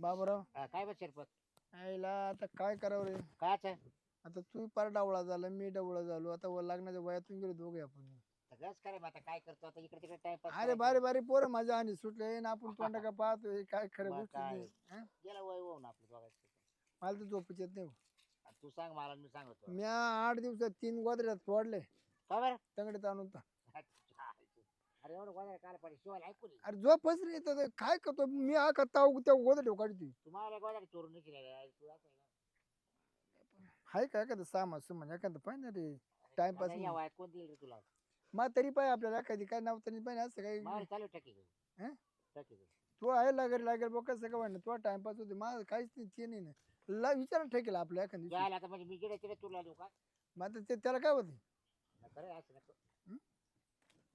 बाबराव. हा, काय बघ शिरपत? आईला आता काय करावं रे? काच आता तू पार डावळा झाला मी डावळा झालो. आता व लग्नाच्या वयातून गेलो दोघे आपण. सगळंच करे मग आता काय करतो? आता इकडे तिकडे टाइमपास अरे बारे बारे पोरं माझ्या आणि सुटले ना आपण तोंडा का पाहतोय काय खरं मग गोष्ट काय? नाही. हं? गेला वय होऊन आपलं दोघांचं. मला तर झोपच येत नाही हो. आता तू सांग मला आणि मी सांगतो. मी आठ दिवसात तीन गोदऱ्यात फोडले. का बरं? तंगडे तर. अरे एवढं गोळ्या काल पाहिजे. शिवाय ऐकू नये अरे झोपच रे येत काय करतो? मी हा ताव त्या गोदर काढतोय? तुम्हाला गोळ्या चोरून नाही केल्या तू असं आहे ना. हाय काय एखादं सामान सुमान? एखादं पाहिजे रे. टाइमपास आता या वयात कोण देईल रे तुला? मग तरी पाहिजे आपल्याला एखादी काय नाव तरी पाहिजे असं काही. मार चालू टकी हं? टकी तू आहे लागेल लागेल बघ कसं काय म्हणणं तुला टाइमपास होते माझं काहीच नाही ते नाही ना. ला विचार ठेकेल आपल्या एखादी जायला आता म्हणजे मी गेले तिकडे तुला देऊ का? मग आता ते त्याला काय होते असं नको.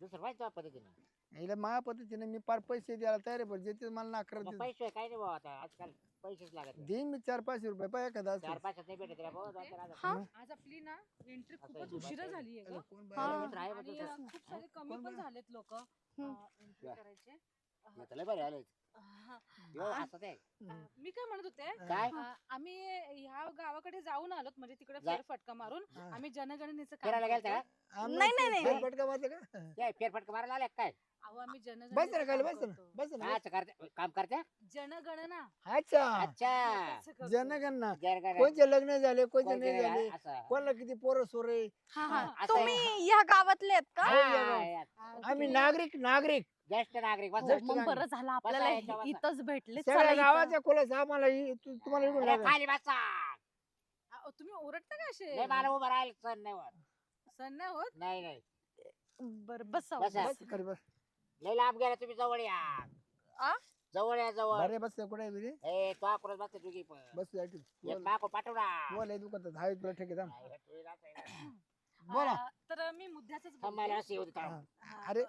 दुसरं व्हायचं पद्धतीने याला माझ्या पद्धतीने मी पार पैसे द्यायला तयार आहे पण जे मला नाकार मग पैसे काय नाही भाऊ आता आजकाल पैसेच लागत नाही. देईन मी चार पाचशे रुपये पाहिजे एखादा चार नाही भेटत रे भाऊ दोन चार हजार. हा आज आपली ना एंट्री खूपच उशिरा झाली आहे कोण ग बाहेर मित्र आहे बा आणि तुझं. अ, खूप सारे कमी पण बरं? झालेत लोक. एंट्री. करायचे लय आलंय. हा. एवढं हसत आहे. अ, मी काय म्हणत होते काय? अ, आम्ही ह्या गावाकडे जाऊन आलोत म्हणजे तिकडे जा- फेरफटका मारून हा. आम्ही जनगणनेचं काम फिरायला गेलता करतो. का? आम्ही नाही, नाही, नाही. फेरफटका मारते का? काय फेरफटका मारायला आले काय? अहो आम्ही बस ना जनगणनेचं खाली काम बस ना करतो. बस ना. काय करते काम करते? जनगणना. अच्छा. अच्छा. त्याचं करतो. जनगणना. कोणचे लग्न झाले कोणचे कोणते नाही झाले? असं. कोणाला किती पोरं सोरे? हा हा. असं तुम्ही या गावातले आहेत का? हा, आम्ही नागरिक नागरिक. ज्येष्ठ नागरिक हो. मग बरं झालं आपल्याला. इथंच भेटले सगळ्या चला इथं. गावाच्या खोलास आम्हाला इ- तु- तुम्हाला इकडून अरे. खाली बसा अहो, तुम्ही ओरडता का असे नाही मला उभं राहील सण नाही होत. सण नाही होत नाही नाही बरं बसा बसा. बस खाली बस लय लांब गेला तुम्ही जवळ या? जवळ या जवळ बरे बस कुठे आहे बिरे? ए तो आकुरत बसते तुझी पण बस याठी. एक बोल माको पाठवला बोल हे दुकानात दहा एक तुला ठेके थांब हे असं आहे. बोला तर मी मुद्द्याच थांबायला अशी होती थांब. हा. अरे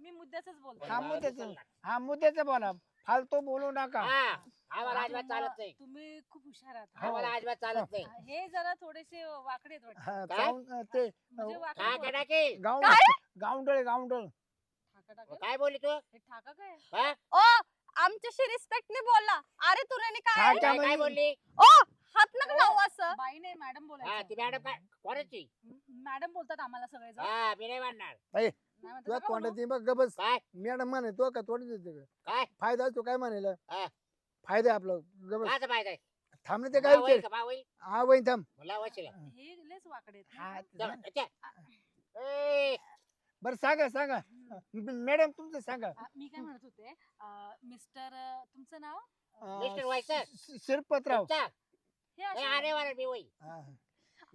मी मुद्द्याच बोलतो. हा मुद्द्याचं हा मुद्द्याचं बोला. फालतू बोलू नका. हा आम्हाला अजिबात चालत नाही. तुम्ही खूप हुशार आहात. हा. आम्हाला अजिबात चालत नाही. आ, हे जरा थोडेसे वाकडे आहेत वाटतं. हा, ते म्हणजे वाकडे काय बोलतात. करा की गाऊन गाऊंडळ गाऊंडळ. ठाका टाका काय बोलली तू? हे ठाका काय? हा? ओ आमच्याशी रिस्पेक्टने बोला अरे तुला काय काय बोलली? ओ हात नका लावू असं. बाई नाही मॅडम हा बोलायचं ती मॅडम काय कोणाची? मॅडम बोलतात आम्हाला सगळे जण हा मी नाही म्हणणार नाही तुला म्हणतात का तोंडात म्हणू? ती बघ गबस. काय? मॅडम म्हणे तो का तोंड देते का? काय? फायदा असतो काय म्हणायला हा. फायदा आहे आपला गबस. आहे. थांब ना ते काय विचार? का हा वहीन थांब. मला वशिला हे. लेच वाकडे आहेत हा, नाही ते चल, सांग. अच्छा. ए, बरं सांगा सांगा. मॅडम तुमचं सांगा. का? आ, मी काय म्हणत होते आ, मिस्टर अ, तुमचं नाव? अं, मिस्टर? श- शिरपतराव. तुमचा? हे ए, अरे वारे मी होईल हा.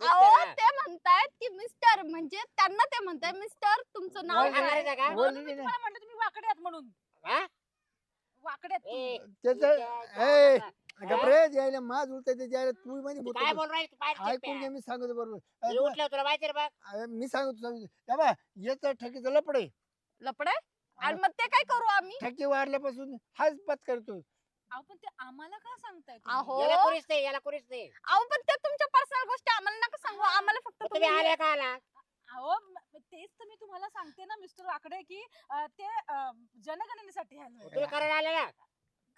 अहो हा. ते म्हणतायत की मिस्टर म्हणजे त्यांना ते म्हणताय मिस्टर तुमचं नाव बोल काय सांगायचं का बोल म्हणून मी ना. तुम्हाला म्हणलं तुम्ही वाकडे आहात म्हणून हा? वाकडे आहेत ए, तुम्ही. त्याचं तुझ्या ए गावाला. गपरे द्यायला माझ उलट ते द्यायला तू मध्ये तू काय बोल राहील तू बाहेर ऐकून घे. मी सांगतो बरोबर मी अरे, उठलो तुला माहिती रे बघ अरे, मी सांगतो बा याचं ठकीचं लपडे लपडे आणि मग ते काय करू आम्ही ठकी वाढल्यापासून हाच पत करतो अहो पण ते आम्हाला का सांगताय तुम्ही? अहो याला कोणीच नाही याला कोणीच नाही अहो पण ते तुमच्या पर्सनल गोष्टी आम्हाला नका सांगू आम्हाला फक्त मग तुम्ही तुम्ही आले का आला अहो म- तेच तर मी तुम्हाला सांगते ना मिस्टर वाकडे की अ, ते अ, जनगणनेसाठी आलोय तुम्ही करायला ना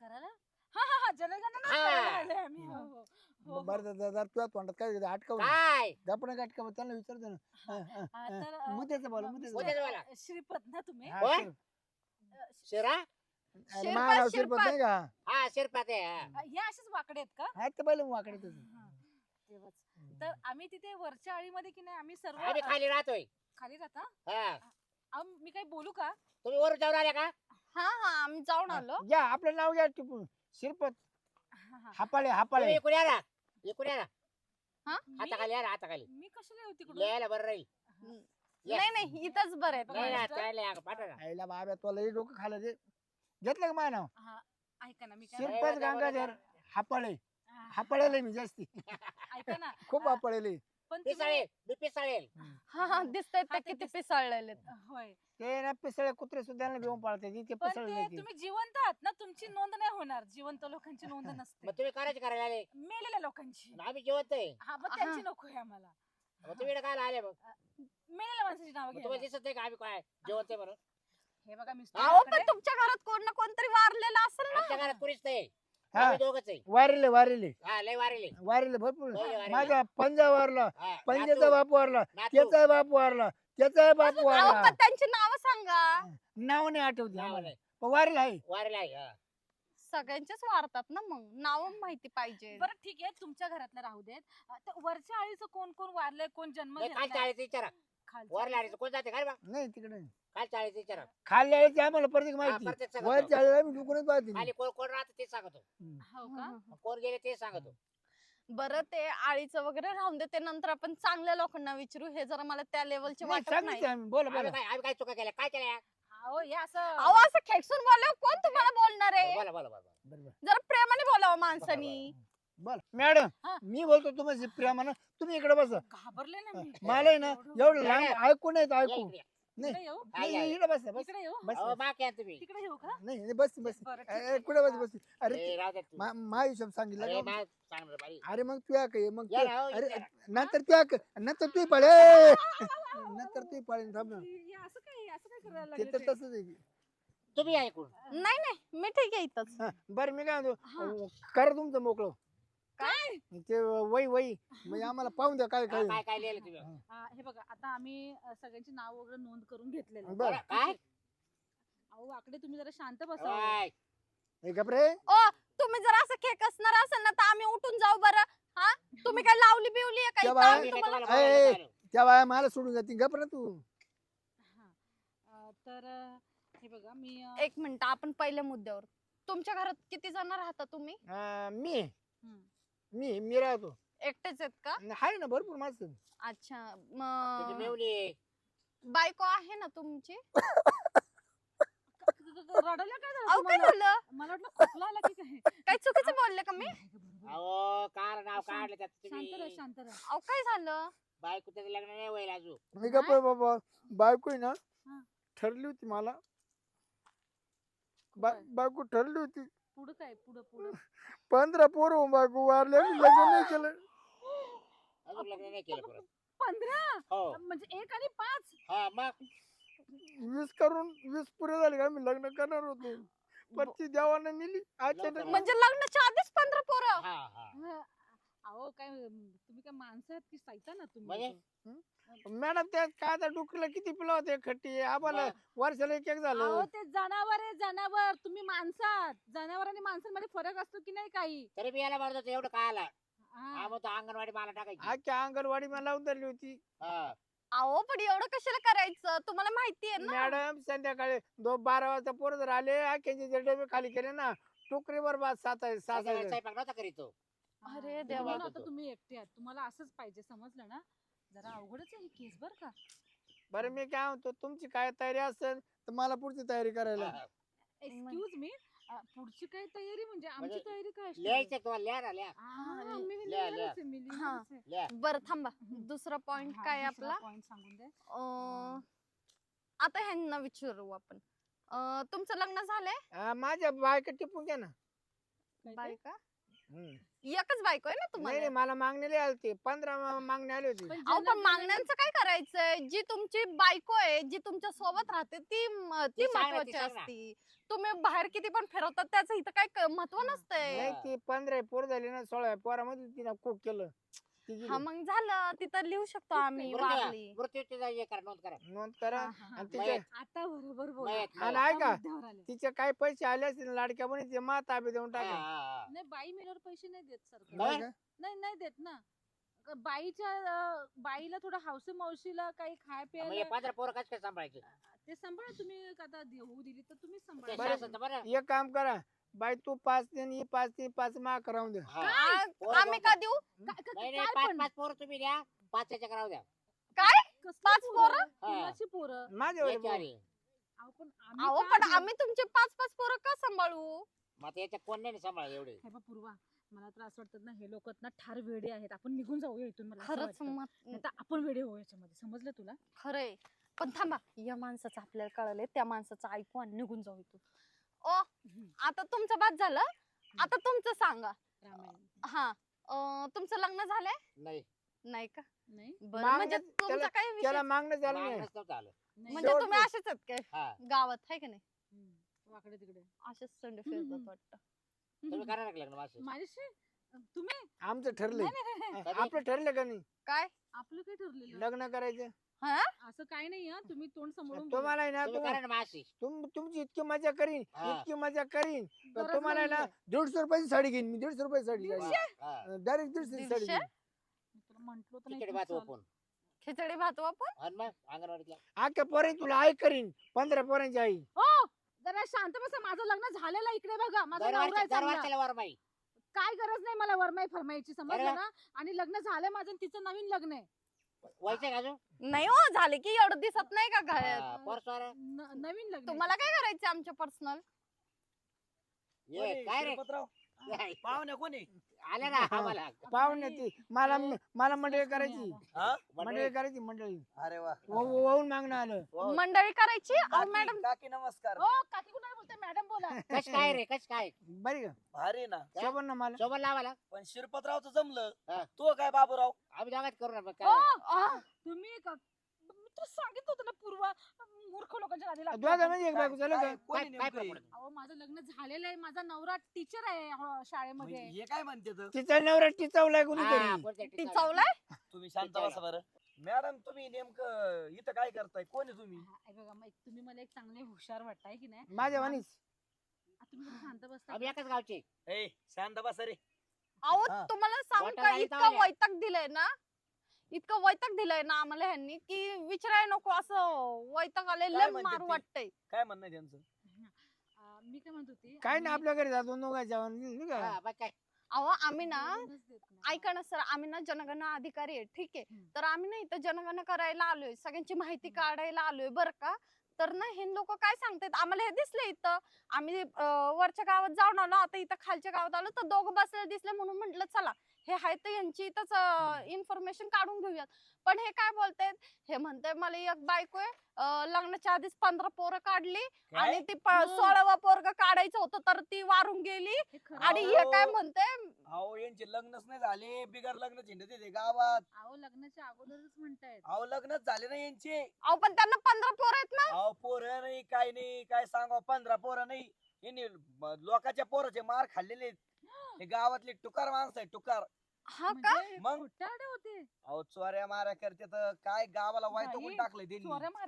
करायला हा हा हा जनगणना हा. करायला आलोय आम्ही हो, हो. हो, हो. बरं दादा तुझ्या तोंडात काय अटकाव काय आपण अटकाव त्यांना विचारतो ना हा, हा, आ, हा. तर अ, मुद्द्याचं बोला म- मुद्द्याचं मुद्द्याचं बोला. बोला. श्रीपद ना तुम्ही हा, होय? शिर- अ, श- शिरा शिरपत, शिरपत नाही का? हा शिरपात आहे हा. हे असेच वाकडे आहेत का हा ते पहिले वाकडे तुझं? हा, तेव्हाच. तर आम्ही तिथे वरच्या आळीमध्ये की नाही आम्ही सर्व आम्ही अ, खाली राहतोय. खाली राहता हा. अहो, मी काही बोलू का? तुम्ही वरून जाऊन आले का? हा हा आम्ही जाऊन आलो. या आपलं नाव घ्या टिपून शिरपत. हा, हा. हापाळे तुम्ही हापाळे इकडे या ना. इकडे या ना. मी- हाताखाली या ना हाताखाली मी कशाला येऊ तिकडून? यायला बरं राहील. नाही नाही इथंच बरं आहे. नाही ना मिस्टर? त्याला या, पाठवा ना. आईला तुला डोकं खायला दे घेतलं का माझं नाव हा ऐका ना मी काय शिरपत गंगाधर हापाळे हा, हापाळेले मी जास्ती. ऐका ना खूप हापाळेले. पण तुम्ही- पिसाळेल मी पिसाळेल. हा हा दिसतंय हा, ते ते किती दिस- पिसाळलेले होय. ते ना पिसळे कुत्रे सुद्धा ना घेऊन पाळते ते पण पिसळले ते ते तुम्ही जिवंत आहात ना तुमची नोंद नाही होणार. जिवंत लोकांची नोंद नसते. मग तुम्ही करायचे करायला आले? मेलेल्या लोकांची. आम्ही जेवत आहे. हा मग त्यांची नको आहे आम्हाला. मग तुम्ही इकडे काय आले मग? मेलेल्या माणसाची नाव मग तुम्हाला घ्या दिसत नाही का आम्ही काय जेवत आहे म्हणून? हे बघा मिस्टर अहो. पण तुमच्या घरात कोण ना कोणतरी वारलेलं असेल ना. आमच्या घरात कुणीच नाही हा. आम्ही दोघंच आहे. वारेले वारेले. हा लय वारेले. वारेले भरपूर. वारेले. माझा पंजा वारला हा, पंजाचा नातू, बाप वारला नातू. त्याचा बाप वारला त्याचा बाप अहो, वारला. पण त्यांची नाव सांगा. नाव नाही आठवते नाव आम्हाला. नाही. पण वारेला आहे. वारेला आहे हा. सगळ्यांचेच वारतात ना मग. नाव माहिती पाहिजे. बरं ठीक आहे. तुमच्या घरातलं राहू देत. अं, वरच्या आळीचं कोण कोण वारलंय कोण जन्म नाही, घेतलाय? विचारा. कोण जाते? काय नाही तिकडे खाल्ल्या वेळेची आम्हाला प्रत्येक माहिती. वेळेला आम्ही पाहते. खाली कोण कोण राहतं ते सांगतो. हो का. कोण गेले ते सांगतो. बरं ते आळीचं वगैरे राहून दे ते नंतर आपण चांगल्या लोकांना विचारू. हे जरा मला त्या लेवलचे नाही, वाटत नाही. सांगितलं आम्ही. बोला आम्ही बोला. काय आम्ही काय चुका केल्या? काय केल्या? अहो हे असं अहो असं खेकसून बोलल्यावर कोण तुम्हाला बोलणार आहे? बोला बोला बोला बरोबर. जरा प्रेमाने बोलावं माणसानी. बोला मॅडम हा. मी बोलतो तुम्हाला प्रेमानं तुम्ही इकडे बसा घाबरले ना मी मला आहे ना एवढं- लांब. ऐकू नाही ऐकू. नाही इकडे येऊ काय नाही, आहे? इकडे बसा बस इकडे येऊ बस अहो, माग या तुम्ही तिकडे येऊ का नाही नाही, बस बस बरं, ठीक आहे. कुठे बस बस अरे ए, राहू दे तू. मा मा हिशोब सांगितलं अरे, का? मा- बाई. अरे मग तू काय मग या तू- हो, अरे. नंतर तू या नंतर तू पळे नंतर तू पळे थांब ना हे असं काय असं काय करायला ते लागले तर ते? तसंच आहे की. तुम्ही इकडून नाही नाही मी ठीक आहे इथंच हा, बरं मी काय करा तुमचं मोकळं काय? ते वही वही म्हणजे आम्हाला पाहून द्या काय हा, काय. काय काय लिहिलं तुम्ही हा, हे बघा आता आम्ही अ, सगळ्यांची नाव वगैरे नोंद करून घेतलेली. बरं. काय? अहो आकडे तुम्ही जरा शांत बसा. ओय, हे ओ तुम्ही जर असं खेक असणार असेल ना तर आम्ही उठून जाऊ बरं. हा? तुम्ही काय लावली बिवली आहे काय तुम्हाला? बोलायला. त्या बाया मला सोडून जातील. गपरे तू. हा. अ, तर अ, हे बघा मी अ, एक मिनिट आपण पहिल्या मुद्द्यावर. तुमच्या घरात किती जण राहता तुम्ही? अं, मी. मी मी राहतो. एकटेच आहेत का? आहे ना भरपूर माणसं अच्छा तुझी मग मेवली आहे. बायको आहे ना तुमची? क- क- क- काय झालं अहो काय तुम्हाला? झालं? मला वाटलं खोकला आला की काय? काय चुकीचं बोलले का मी. अहो कार नाव काढलं त्यात शांत राहा शांत राहा. अहो काय झालं? बायको त्याचं लग्न नाही होईल अजून. मी गप बाबा. बायको आहे ना हा. ठरली होती मला. बा- काय? बायको ठरली होती. पुढं काय पुढं पुढं. पंधरा पोरं बायको वारले मी लग्न नाही केलं. अजून लग्न नाही केलं परत. पंधरा? हो. म्हणजे एक आणि पाच? हा मग? वीस करून वीस पुरे झाले का? मी लग्न करणार होतो. ती देवाने नेली. अचानक. म्हणजे लग्नाच्या आधीच पंधरा पोरं? हा हा. हा. अहो काय तुम्ही काय माणसं आहेत की सायता ना तुम्ही म्हणजे? मॅडम त्यात काय आता डुकलं किती पिलं होते खट्टी? आम्हाला. वर्षाला एक एक अहो झालं ते जनावर आहे जनावर. तुम्ही माणसात जनावर आणि माणसांमध्ये फरक असतो की नाही काही? तरी मी याला होतो एवढं काय आला हा. हा मग तो अंगणवाडी मला टाकायची. आजच्या अंगणवाडी मला लावून धरली होती. हा. अहो पण एवढं कशाला करायचं? तुम्हाला माहिती आहे ना? मॅडम संध्याकाळी दो बारा वाजता पोरं जर आले आख्याचे डबे खाली केले ना टोकरीवर बाद सात आहे सात आहे स्वयंपाक नव्हता करीत तो. हा, अरे देवा. म्हणून आता तुम्ही एकटे आहात तुम्हाला असंच पाहिजे समजलं ना जरा अवघडच आहे ही केस बर का बरं मी काय म्हणतो तुमची काय तयारी असेल तर मला पुढची तयारी करायला. एक्सक्यूज मी पुढची काय तयारी म्हणजे आमची म्हणजे तयारी काय असणार? लिहायचं तुम्हाला लिहा ना लिहा हा, लिह- मी लिहा, लिहिणारच लिहा. आहे, मी. लिहिणारच आहे. लिहा बरं थांबा दुसरा पॉइंट हा, काय आहे दुसरा आपला point सांगून अं, आता ह्यांना विचारू आपण अं, तुमचं लग्न झालंय माझ्या बायका टिपून घ्या ना काय ते? बायका. एकच बायको आहे ना नाही तुम्हाला? नाही मला मागणीला आले ते पंधरा मा- मागणी आली होती. पण अहो पण मागण्यांचं काय करायचंय? जी तुमची बायको आहे जी तुमच्यासोबत राहते ती म- ती ती सांग ना, ती महत्वाची सांग ना. असती. तुम्ही बाहेर किती पण फिरवतात त्याचं इथं काय क- महत्त्व नसतंय. नाही ती पंधरा पोर झाली ना सोळा पोरामध्ये तिने खूप केलं. गेली. हा मग झालं. तिथं लिहू शकतो आम्ही वारली. मृत्यूची जागी करा नोंद करा. नोंद करा. हा, हा, आणि मग तिचे आता बरोबर बोला. मयत, आणि मयत. ऐका आता मुद्द्यावर आले. तिचे काही पैसे आले असतील लाडक्या पण ते मा ताबे देऊन हा, टाका. हा, हा. नाही बाई मेल्यावर पैसे नाही देत सरकार काय? नाही नाही देत ना. बाईच्या अं, बाईला थोडं हौसे मावशीला काही खाय मग हे प्यायला पंधरा पोरं कसं काय सांभाळायचे? ते सांभाळा तुम्ही आता देऊ दिली तर तुम्ही ते सांभाळा. बरं. एक काम करा. बाई तू पाच दिन ही पाच दिन पाच मा करावून दे. हा. पोरं आम्ही का देऊ? काय- काय- नाही काय नाही पाच पण? पाच पोरं तुम्ही द्या. पाच याच्या करावं द्या. कसली पाच पोरं? कुणाची याच्या. अहो पण आम्ही अहो का पण देऊ? आम्ही तुमचे पाच पाच पोरं का सांभाळू? मग आता याच्यात कोण नाही सांभाळ एवढे. हे बघ पूर्वा मला तर असं वाटतं ना हे लोक ना ठार वेडे आहेत. आपण निघून जाऊया इथून मला असं खरंच वाटतं. मत नाहीतर आपण वेडे होऊ याच्यामध्ये. समजलं तुला? खरंय. पण थांबा या माणसाचं आपल्याला कळलंय त्या माणसाचं ऐकू आणि निघून जाऊ इथून. आता तुमचं बाद झालं. आता तुमचं सांगा. हा. अं, तुमचं लग्न झालंय? नाही. नाही का? नाही. बरं मागणं- म्हणजे तुमचा त्याला- काय विषय त्याला मागणं झालं नाही. मागणंच नव्हतं आलं. नाही. म्हणजे शेवट तुम्ही असेच आहेत काय? हा. गावात आहे का नाही. वाकडे तिकडे. असेच संडे फिरतात हम्म. वाटतं. तुम्ही करा ना लग्न माझं माझ्याशी? तुम्ही? आमचं ठरलंय. नाही, नाही, नाही, नाही. कधी? आपलं ठरलं का नाही? काय? आपलं काय ठरलेलं? लग्न करायचं. हा असं काय नाही हं. तुम्ही तोंड समोरून बोला. तुम्हाला आहे ना तुम्ही ना तुम तुमची इतकी मजा करीन हा. इतकी मजा करीन पण गरज तुम्हाला आहे ना नाहीये. दीडशे रुपयाची साडी घेईन मी दीडशे रुपयाची साडी डायरेक्ट दीडशे साडी दीडशे? घेईन मी तुला म्हंटलो तर नाही तिकडे तू बात चल. ओपून खिचडी भात वापर आणि मग अंगणवाडीतल्या अख्ख्या पोरे तुला आई करीन पंधरा पोरांची आई हो जरा शांत बसा माझं लग्न झालेलं आहे, इकडे बघा माझा नवरा आहे चांगला. काय गरज नाही मला वरमाई फरमाईची अरे समजलं. ना आणि लग्न झालं माझं आणि तिचं नवीन लग्न आहे व्हायचं का अजून? नाही हो झाले की एवढं दिसत नाही का घरात? हा, न- नवीन लग्न तुम्हाला. काय करायचं आमच्या पर्सनल ये काय रे? पाहुण्या कोणी? आले ना आम्हाला. पाहुणे ती. मला मला मंडळी करायची. हा? मंडळी करायची मंडळी. अरे वा. वाहून मागणं आलं. हो. मंडळी करायची? अहो काकी- मॅडम काकी नमस्कार. हो काकी कुणाला बोलते? मॅडम बोला. कस काय रे कस काय? बरी का? भारी ना. शोभन ना मला. सोबत लावाला पण शिरपतरावचं जमलं. हा. तो काय बाबूराव? आम्ही दोघात करू ना मग हो आ, तुम्ही का- तर सांगितलं होतं ना पूर्वा मूर्ख लोकांच्या नादी दोघा. म्हणजे एक बायको झालं काय- का कोणी काय- काय नेमकं हे? प्रॉब्लेम? अहो माझं लग्न झालेलं आहे माझा नवरा टीचर आहे हो, शाळेमध्ये हे काय म्हणते तर? तिचा नवरा टिचावलाय हा, कोणीतरी ती? चवलाय तुम्ही शांत. बसा बरं मॅडम तुम्ही नेमकं इथं काय करताय कोण आहे तुम्ही हा, हे बघा मग तुम्ही मला एक चांगले हुशार वाटताय की नाही माझ्या वाणीच तुम्ही जरा शांत बसता आम्ही एकाच गावचे ए शांत बसा रे अहो हा. तुम्हाला सांगू का नाही इतकं चावल्या. वैताग दिलंय ना इतकं वैताग दिलंय ना आम्हाला ह्यांनी की विचाराय नको असं वैताग आले काय लय म्हणते मारू ती? वाटतंय. काय म्हणणं आहे त्यांचं? मी काय म्हणत होती काय ना आम्ही- आपल्या घरी जातो दोघा जेवण नाही का हा, मग काय? अहो आम्ही ना देत नाही. ऐका ना सर आम्ही ना जनगणना अधिकारी आहे ठीक आहे. हम्म. तर आम्ही ना इथं जनगणना करायला आलोय सगळ्यांची माहिती काढायला आलोय बरं का? तर ना हे लोक काय सांगतायत? आम्हाला हे दिसले इथं. आम्ही अं, वरच्या गावात जाऊन आलो आता इथं खालच्या गावात आलो तर दोघं बसलेले दिसले म्हणून म्हटलं चला. हे आहे तर यांची इथंच इन्फॉर्मेशन काढून घेऊयात. पण हे काय बोलतायत हे म्हणताय मला एक बायको आहे अं, लग्नाच्या आधीच पंधरा पोरं काढली काय? आणि ती प- हम्म. सोळावा पोरग काढायचं होतं तर ती वारून गेली. आणि. हे काय अहो. म्हणते अहो यांचे लग्नच नाही झाले. बिगर लग्न झेंडे ते गावात? अहो लग्नाच्या अगोदरच म्हणतायत. अहो लग्नच झाले ना यांचे. अहो पण त्यांना पंधरा पोरं आहेत ना? अहो पोरं नाही काय नाही काय सांगा पंधरा पोरं नाही. यांनी ब- लोकांच्या पोराचे मार खाल्लेले आहेत. हे. गावातले टुकार माणसं आहे टुकार. हा का? म्हणजे मग? खोटारडे होते. अहो चोऱ्या माऱ्या करते तर काय गावाला वाईट टाकलंय त्यांनी?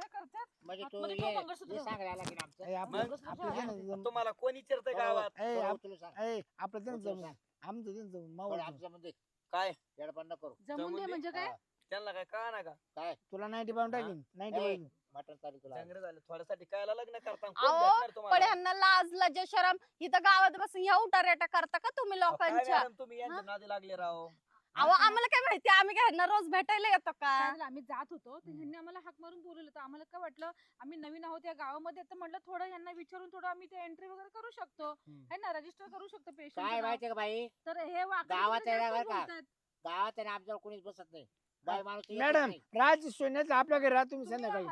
करतात? म्हणजे तू आतमध्ये ये ठेव मंगळसूत्र. ये सांगायला लागेल आमचं. ए, आपलं मग? आपलं ते ना जम- तुम्हाला कोण विचारतंय हो. गावात? ए, तो आप- उचलून सांग. ए, आपलं उचलून जमून सांग. आमचं ना जमून पण मावळ आमचं म्हणजे काय? येडपण नको करू. जमून जमून दे? दे. म्हणजे काय? हा, त्यांना काय कळा ना का तुला नाईन्टी पाऊंड टाकीन. नाईन्टी पाऊंड मटण चालू तुला जंगल झालं थोड्यासाठी कायला लग्न करता कोण अहो, भेटणार पण तुम्हाला? ह्यांना लाज लज्जा शरम. इथं गावात बसून ह्या उठारेटा करता का तुम्ही अहो, काय लोकांच्या? मॅडम तुम्ही? यांच्या नादी लागले राव. अहो आम्हाला काय माहिती? आम्ही काय ह्यांना रोज भेटायला येतो का? आम्ही जात होतो. तर ह्यांनी आम्हाला हाक मारून बोलवलं. तर आम्हाला काय वाटलं आम्ही नवीन आहोत या गावामध्ये तर म्हटलं थोडं यांना विचारून थोडं आम्ही ते एंट्री वगैरे करू शकतो. हम्म. है ना? रजिस्टर करू शकतो काय पेशंट माहितीये का बाई? तर हे वाकडे गावात तिकडे बरं का? गावात ना आमच्यावर कोणीच बसत नाही. बाई माणूस येतच मॅडम नाही. राज सोन्याचं आपल्या घरी राहा तुम्ही संध्याकाळी.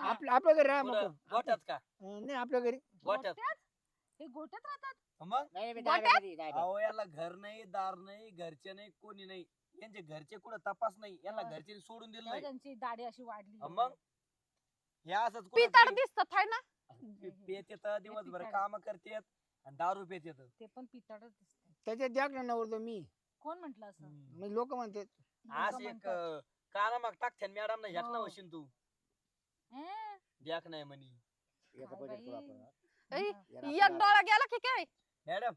आपल्या आपल्या घरी राहा कुठं? मग गोट्यात का? नाही आपल्या घरी. गोट्यात गोट्यात? हे गोट्यात राहतात? मग? नाही मी गोट्यात? दाब्यामध्ये, दाब्यात. अहो याला घर नाही दार नाही घरचे नाही कोणी नाही. यांचे घरचे कुठं तपास नाही. यांना हा. घरचे सोडून दिलं तेव्हा नाही. त्यांची दाढी अशी वाढली. मग? हे असंच पिताड दिसतात हाय ना? पेत येत दिवसभर पिताड. काम करतेत आणि दारू पेत येत ते पण पिताडच दिसते त्याच्यात द्या ना नवरतो मी? कोण म्हंटल असं? लोक म्हणतात. आज एक. काना माग टाकते मॅडम ना ह्यात ना हो. वशीन तू द्याक नाही म्हणी करू. आपण, हा. ऐ, एक. डोळा गेला की काय मॅडम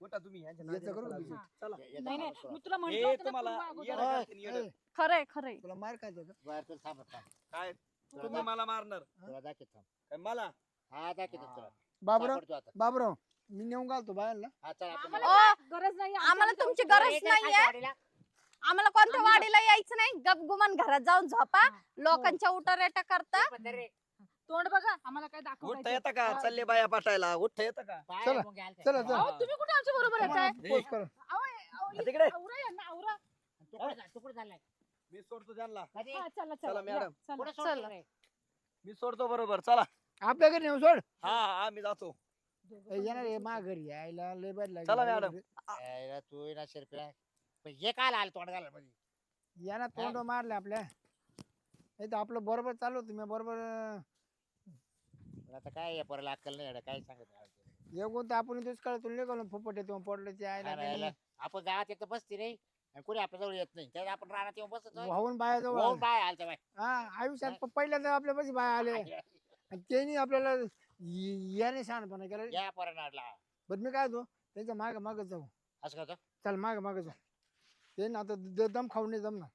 कुठं तुम्ही यांच्या याचं नादी करू नका visit. लागू. चला ये- येतं नाही नाही आपण मी करू. तुला म्हंटल हे होतं ना तुम्हाला पूर्वा अगोदर. येडं ओय, करतील, येडं. ए, खरंय खरंय तुला मार काय का बरं, तू थांब, थांब. काय तुला तुम्ही दाख- मला मारणार तुला दाखवतो, थांब. काय मला हा दाखवतो तुला. बाबराव सापडतो आता. बाबराव मी नेऊन घालतो बाहेरला हा, चल, आपण आम्हाला जाऊ. ओ, गरज नाही आम्हाला तुमची गरज नाहीये. आम्हाला कोणत्या आम्ही- वाडीला यायचं नाही गपगुमान घरात जाऊन झोपा हा, लोकांच्या उठारेटा करता पण तरी तोंड बघा आम्हाला काय उठता दाखवायचं येतं का चालले बाया पाठायला उठता येतं का चला. चला, चला. अहो, तुम्ही कुठे आमच्या बरोबर येताय पोस्ट कर हा, तिकडे. आवरा यांना, आवरा. मी सोडतो त्यांना? हा, चला चला, चला मॅडम. चला. मी सोडतो बरोबर चला आपल्या घरी नेऊन सोड हा हा मी जातो येणार आहे. मा घरी यायला लय लागेल. चला, मॅडम. यायला तू ये ना शिरप्या. पण हे काय आलं तोंड घालायला मध्ये? यानं तोंड मारले आपल्या. नाही तर आपलं बरोबर चालू होतं मी बरोबर पण आता काय या पोराला अक्कल नाही येडं, काय सांगत. एक कोणतं आपण कळत तुला निघालो फुपट येतो पडलं ते अरे आहे याला- आपण गावात एक तर बसते नाही आणि कोणी आपल्या जवळ येत नाही. त्यात आपण रानात येऊन बसतो वाहून बाया जवळ बाय आलत्या बाय हा आयुष्यात प- पहिल्यांदा आपल्या पैसे बाया आले. आणि त्यांनी आपल्याला य- याने शहाणपणा केला. या पोरांना आणला बरं मी काय होतो? त्यांच्या माग मागच जाऊ. असं करतो चल माग माग जाऊ. ते ना आता दम खाऊन नाही जमणार.